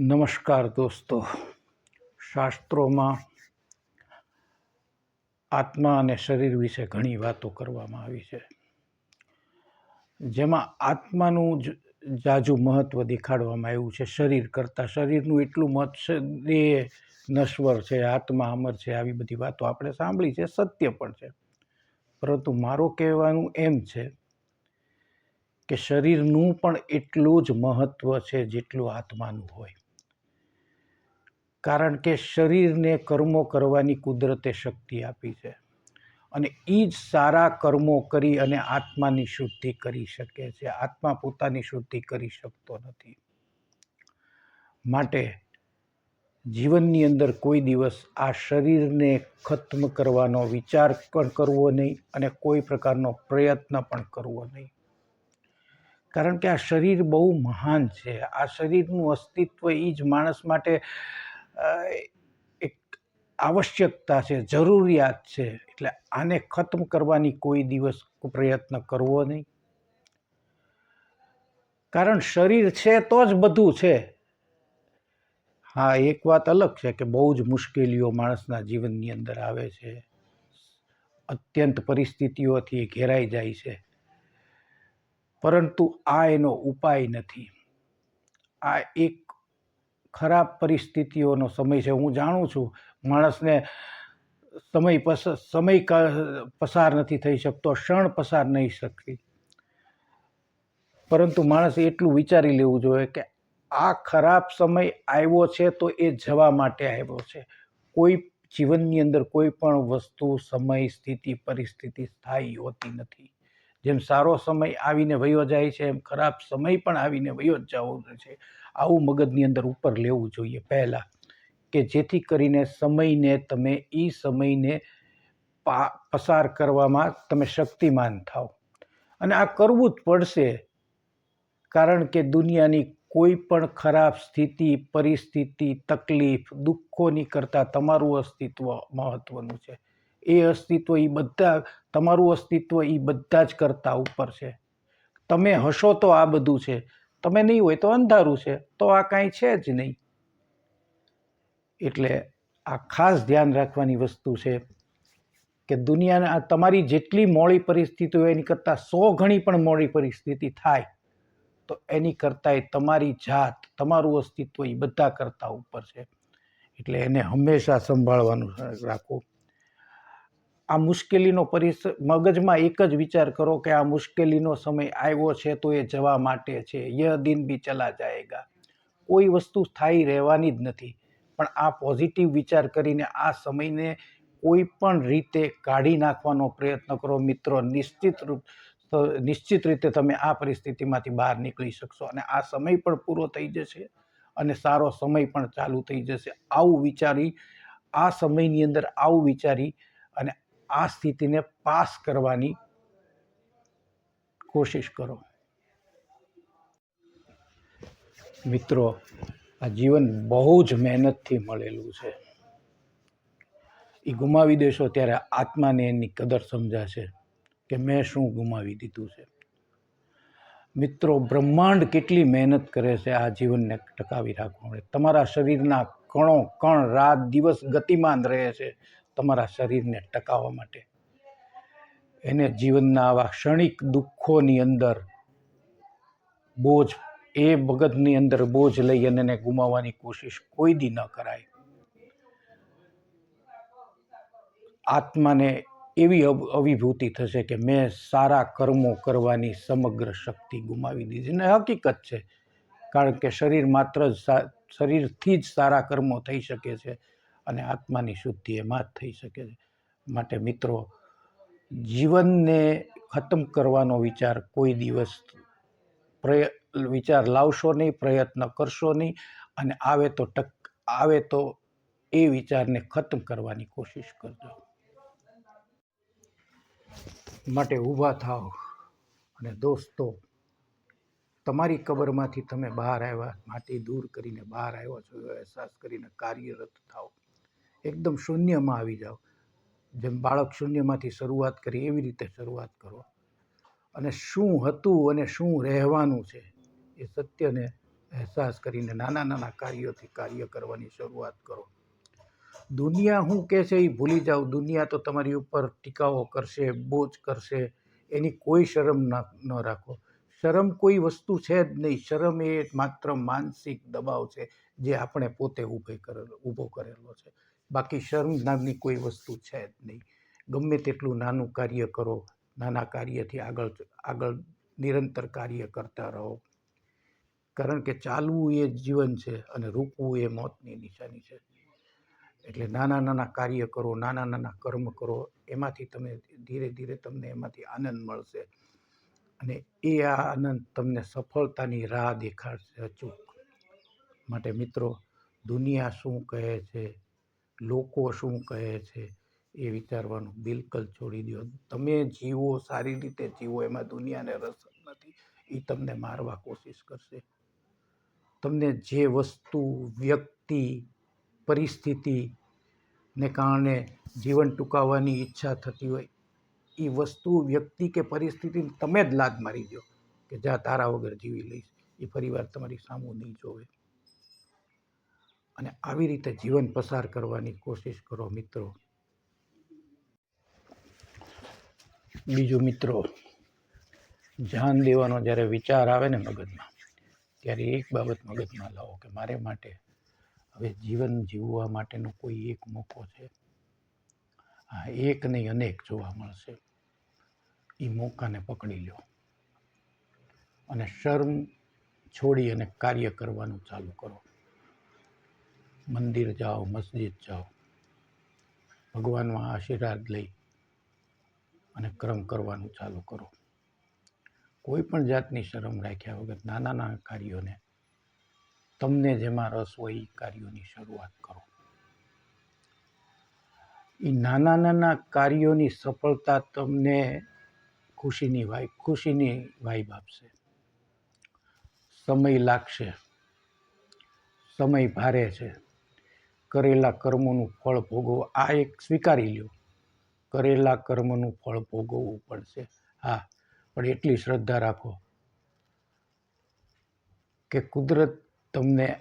નમસ્કાર દોસ્તો. શાસ્ત્રોમાં આત્મા અને શરીર વિશે ઘણી વાતો કરવામાં આવી છે. જેમાં આત્માનું જ જાજુ મહત્ત્વ દેખાડવામાં આવ્યું છે. શરીર કરતાં શરીરનું એટલું મહત્વ દેહ નશ્વર છે, આત્મા અમર છે, આવી બધી વાતો આપણે સાંભળી છે. સત્ય પણ છે. પરંતુ મારો કહેવાનું એમ છે કે શરીરનું પણ એટલું જ મહત્ત્વ છે જેટલું આત્માનું હોય. કારણ કે શરીરને કર્મો કરવાની કુદરતે શક્તિ આપી છે. અને એ જ સારા કર્મો કરી અને આત્માની શુદ્ધિ કરી શકે છે. આત્મા પોતાની શુદ્ધિ કરી શકતો નથી. માટે જીવનની અંદર કોઈ દિવસ આ શરીરને ખત્મ કરવાનો વિચાર પણ કરવો નહીં અને કોઈ પ્રકારનો પ્રયત્ન પણ કરવો નહીં. કારણ કે આ શરીર બહુ મહાન છે. આ શરીરનું અસ્તિત્વ એ જ માણસ માટે એક આવશ્યકતા છે, જરૂરિયાત છે, એટલે આને ખતમ કરવાની કોઈ દિવસ પ્રયત્ન કરવો નહીં. કારણ શરીર છે તો જ બધું છે. હા, એક વાત અલગ છે કે બહુ જ મુશ્કેલીઓ માણસના જીવનની અંદર આવે છે. અત્યંત પરિસ્થિતિઓથી ઘેરાઈ જાય છે. પરંતુ આ એનો ઉપાય નથી. આ એક ખરાબ પરિસ્થિતિઓનો સમય છે. હું જાણું છું, માણસને સમય પસ, સમય પસાર નથી થઈ શકતો, ક્ષણ પસાર નહીં શકતી. પરંતુ માણસે એટલું વિચારી લેવું જોઈએ કે આ ખરાબ સમય આવ્યો છે તો એ જવા માટે આવ્યો છે. કોઈ જીવનની અંદર કોઈ પણ વસ્તુ, સમય, સ્થિતિ, પરિસ્થિતિ સ્થાયી હોતી નથી. જેમ સારો સમય આવીને વયો જાય છે, એમ ખરાબ સમય પણ આવીને વયો જ જવો છે. આવું મગજની અંદર ઉપર લેવું જોઈએ પહેલાં કે જેથી કરીને સમયને તમે એ સમયને પસાર કરવામાં તમે શક્તિમાન થાઓ અને આ કરવું જ પડશે કારણ કે દુનિયાની કોઈ પણ ખરાબ સ્થિતિ, પરિસ્થિતિ, તકલીફ, દુઃખોની કરતાં તમારું અસ્તિત્વ મહત્ત્વનું છે. એ અસ્તિત્વ એ બધા, તમારું અસ્તિત્વ એ બધા જ કરતાં ઉપર છે. તમે હશો તો આ બધું છે. તમે નહીં હોય તો અંધારું છે, તો આ કાંઈ છે જ નહીં. એટલે આ ખાસ ધ્યાન રાખવાની વસ્તુ છે કે દુનિયાના તમારી જેટલી મોડી પરિસ્થિતિ હોય, એની કરતાં સો ગણી પણ મોડી પરિસ્થિતિ થાય, તો એની કરતાંય તમારી જાત, તમારું અસ્તિત્વ એ બધા કરતાં ઉપર છે. એટલે એને હંમેશા સંભાળવાનું રાખો આ મુશ્કેલીનો પરિસ, મગજમાં એક જ વિચાર કરો કે આ મુશ્કેલીનો સમય આવ્યો છે તો એ જવા માટે છે. યહ દિન બી ચલા જાયગા. કોઈ વસ્તુ સ્થાયી રહેવાની જ નથી. પણ આ પોઝિટિવ વિચાર કરીને આ સમયને કોઈ પણ રીતે કાઢી નાખવાનો પ્રયત્ન કરો. મિત્રો, નિશ્ચિત રૂપ નિશ્ચિત રીતે તમે આ પરિસ્થિતિમાંથી બહાર નીકળી શકશો અને આ સમય પણ પૂરો થઈ જશે અને સારો સમય પણ ચાલુ થઈ જશે. આવું વિચારી, આ સમયની અંદર આવું વિચારી અને આ સ્થિતિને પાસ કરવાની કોશિશ કરો. મિત્રો, આ જીવન બહુ જ મહેનતથી મળેલું છે. એ ગુમાવી દેશો ત્યારે આત્માને એની કદર સમજાશે કે મેં શું ગુમાવી દીધું છે. મિત્રો, બ્રહ્માંડ કેટલી મહેનત કરે છે આ જીવનને ટકાવી રાખવા માટે. તમારા શરીરના કણો કણ રાત દિવસ ગતિમાન રહે છે. તમારા શરીરને ટકાવવા માટે. એને જીવનના આવા ક્ષણિક દુઃખોની અંદર બોજ, એ મગજની અંદર બોજ લઈ અને એને ગુમાવવાની કોશિશ કોઈ દી ન કરાય. આત્માને એવી અવિભૂતિ થશે કે મેં સારા કર્મો કરવાની સમગ્ર શક્તિ ગુમાવી દીધી. ને હકીકત છે, કારણ કે શરીર માત્ર જ શરીરથી જ સારા કર્મો થઈ શકે છે. અને આત્માની શુદ્ધિ એમાં જ થઈ શકે છે. માટે મિત્રો, જીવનને ખતમ કરવાનો વિચાર કોઈ દિવસ પ્રય, વિચાર લાવશો નહીં, પ્રયત્ન કરશો નહીં અને આવે તો ટક, આવે તો એ વિચારને ખતમ કરવાની કોશિશ કરજો. માટે ઊભા થાવ અને દોસ્તો, તમારી કબરમાંથી તમે બહાર આવ્યા, માટી દૂર કરીને બહાર આવ્યા છો, એવો અહેસાસ કરીને કાર્યરત થાવ. એકદમ શૂન્યમાં આવી જાઓ. જેમ બાળક શૂન્યમાંથી શરૂઆત કરી એવી રીતે શરૂઆત કરો. અને શું હતું અને શું રહેવાનું છે એ સત્યને અહેસાસ કરીને નાના નાના કાર્યોથી કાર્ય કરવાની શરૂઆત કરો. દુનિયા શું કહે છે એ ભૂલી જાઓ. દુનિયા તો તમારી ઉપર ટીકાઓ કરશે, બોજ કરશે. એની કોઈ શરમ ના, ન રાખો. શરમ કોઈ વસ્તુ છે જ નહીં. શરમ એ માત્ર માનસિક દબાવ છે જે આપણે પોતે ઊભે કરેલો, ઊભો કરેલો છે. બાકી શરમ નામની કોઈ વસ્તુ છે જ નહીં. ગમે તેટલું નાનું કાર્ય કરો, નાના કાર્યથી આગળ આગળ નિરંતર કાર્ય કરતા રહો. કારણ કે ચાલવું એ જીવન છે અને રૂકવું એ મોતની નિશાની છે. એટલે નાના નાના કાર્ય કરો, નાના નાના કર્મ કરો, એમાંથી તમે ધીરે ધીરે તમને એમાંથી આનંદ મળશે. અને એ આ આનંદ તમને સફળતાની રાહ દેખાડશે અચૂક. માટે મિત્રો, દુનિયા શું કહે છે? લોકો શું કહે છે એ વિચારવાનું બિલકુલ છોડી દો તમે જીવો, સારી રીતે જીવો, એમાં દુનિયાને રસ નથી. એ તમને મારવા કોશિશ કરશે. તમને જે વસ્તુ, વ્યક્તિ પરિસ્થિતિને કારણે જીવન ટૂંકાવવાની ઈચ્છા થતી હોય, એ વસ્તુ, વ્યક્તિ કે પરિસ્થિતિને તમે જ લાગ મારી દો કે જા તારા વગર જીવી લઈશ. એ પરિવાર તમારી સામું નહીં જોવે. અને આવી રીતે જીવન પસાર કરવાની કોશિશ કરો મિત્રો. બીજું મિત્રો ધ્યાન દેવાનો જ્યારે વિચાર આવે ને મગજમાં, ત્યારે એક બાબત મગજમાં લાવો કે મારે માટે હવે જીવન જીવવા માટેનો કોઈ એક મોકો છે? હા એક નહીં, અનેક જોવા મળશે. એ મોકાને પકડી લો અને શર્મ છોડી અને કાર્ય કરવાનું ચાલુ કરો. મંદિર જાઓ, મસ્જિદ જાઓ. ભગવાનમાં આશીર્વાદ લઈ અને ક્રમ કરવાનું ચાલુ કરો. કોઈ પણ જાતની શરમ રાખ્યા વગર નાના નાના કાર્યોને તમને જેમાં રસ હોય એ કાર્યોની શરૂઆત કરો. એ નાના નાના કાર્યોની સફળતા તમને ખુશીની વાઈ ખુશીની વાઈબ આપશે. સમય લાગશે. સમય ભારે છે. કરેલા કર્મોનું ફળ ભોગવવું. આ એક સ્વીકારી લ્યો. કરેલા કર્મનું ફળ ભોગવવું પડશે. હા, પણ એટલી શ્રદ્ધા રાખો કે કુદરત તમને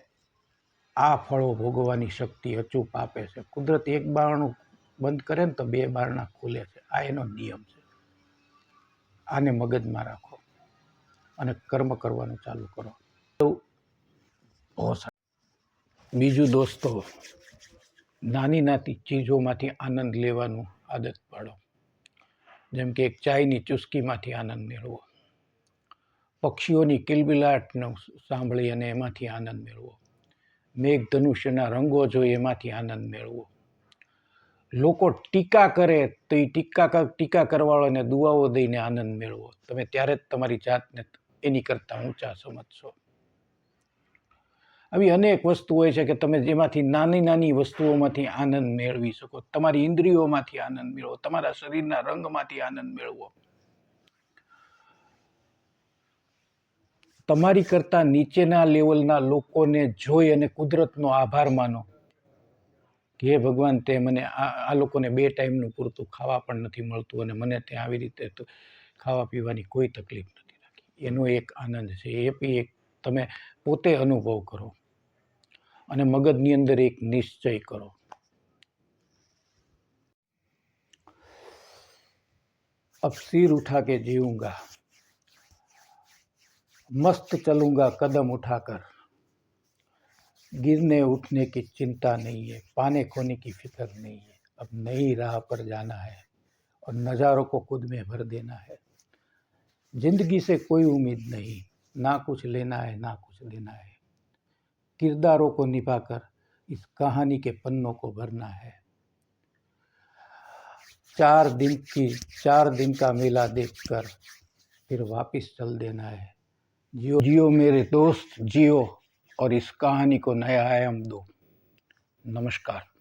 આ ફળો ભોગવવાની શક્તિ અચૂક આપે છે. કુદરત એક બારણું બંધ કરે ને તો બે બારણા ખુલે છે. આ એનો નિયમ છે. આને મગજમાં રાખો અને કર્મ કરવાનું ચાલુ કરો. તો. બીજું દોસ્તો નાની નાની ચીજોમાંથી આનંદ લેવાનું આદત પાડો. જેમ કે એક ચાયની ચુસ્કીમાંથી આનંદ મેળવો. પક્ષીઓની કિલબિલાટનો સાંભળી અને એમાંથી આનંદ મેળવો. મેઘધનુષ્યના રંગો જોઈ એમાંથી આનંદ મેળવો. લોકો ટીકા કરે તો એ ટીકા ટીકા કરવાવાળાને દુઆઓ દઈને આનંદ મેળવો. તમે ત્યારે જ તમારી જાતને એની કરતાં ઊંચા સમજશો. આવી અનેક વસ્તુ હોય છે કે તમે જેમાંથી નાની નાની વસ્તુઓમાંથી આનંદ મેળવી શકો. તમારી ઇન્દ્રિયોમાંથી આનંદ મેળવો. તમારા શરીરના રંગમાંથી આનંદ મેળવો. તમારી કરતાં નીચેના લેવલના લોકોને જોઈ અને કુદરતનો આભાર માનો કે ભગવાન, તે મને આ લોકોને બે ટાઈમનું પૂરતું ખાવા પણ નથી મળતું અને મને ત્યાં આવી રીતે ખાવા પીવાની કોઈ તકલીફ નથી રાખી. એનો એક આનંદ છે. એ બી એક તમે પોતે અનુભવ કરો. અને મગજની અંદર એક નિશ્ચય કરો अब सिर उठा के जीऊंगा मस्त चलूंगा कदम उठाकर गिरने उठने की चिंता नहीं है पाने खोने की फिक्र नहीं है अब नई राह पर जाना है और नज़ारों को खुद में भर देना है जिंदगी से कोई उम्मीद नहीं ना कुछ लेना है ना कुछ देना है किरदारों को निभाकर इस कहानी के पन्नों को भरना है। चार दिन की, चार दिन का मेला देखकर फिर वापस चल देना है। जियो जियो मेरे दोस्त, जियो, और इस कहानी को नया आयाम दो। नमस्कार।